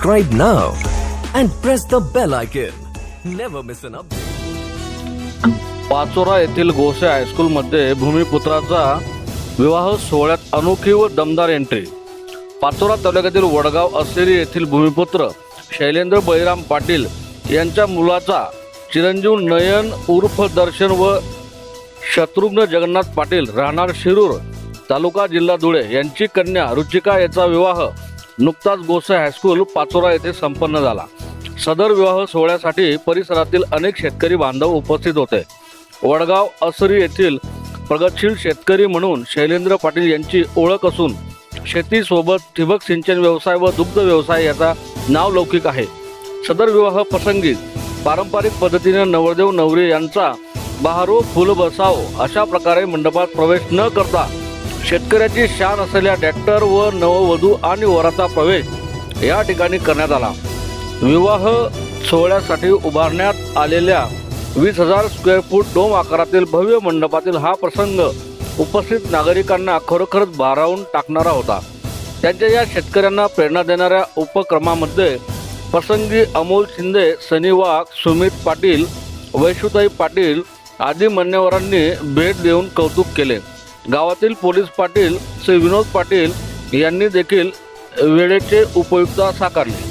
subscribe now and press the bell icon. Never miss an update. Pachora येथील गोसे हायस्कूलमध्ये भूमिपुत्राचा विवाह सोहळ्यात अनोखी व दमदार एंट्री पाचोरा तालुक्यातील वडगाव असेरी येथील भूमिपुत्र शैलेंद्र बळीराम पाटील यांच्या मुलाचा चिरंजीव नयन उर्फ दर्शन व शत्रुघ्न जगन्नाथ पाटील राहणार शिरूर तालुका जिल्हा धुळे यांची कन्या रुचिका याचा विवाह नुकताच गोसे हायस्कूल पाचोरा येथे संपन्न झाला. सदर विवाह सोहळ्यासाठी परिसरातील अनेक शेतकरी बांधव उपस्थित होते. वडगाव असरी येथील प्रगतशील शेतकरी म्हणून शैलेंद्र पाटील यांची ओळख असून शेतीसोबत ठिबक सिंचन व्यवसाय व दुग्ध व्यवसाय याचा नाव लौकिक आहे. सदर विवाह प्रसंगी पारंपरिक पद्धतीने नवरदेव नवरी यांचा बहारो फुल बसाव अशा प्रकारे मंडपात प्रवेश न करता शेतकऱ्याची शान असलेल्या ट्रॅक्टर व नववधू आणि वराचा प्रवेश या ठिकाणी करण्यात आला. विवाह सोहळ्यासाठी उभारण्यात आलेल्या वीस हजार स्क्वेअर फूट डोम आकारातील भव्य मंडपातील हा प्रसंग उपस्थित नागरिकांना खरोखरच भारावून टाकणारा होता. त्यांच्या या शेतकऱ्यांना प्रेरणा देणाऱ्या उपक्रमामध्ये प्रसंगी अमोल शिंदे सनी वाघ सुमित पाटील वैशुताई पाटील आदी मान्यवरांनी भेट देऊन कौतुक केले. गावातील पोलीस पाटील श्री विनोद पाटील यांनी देखील वेळेचे उपयुक्तता साकारली.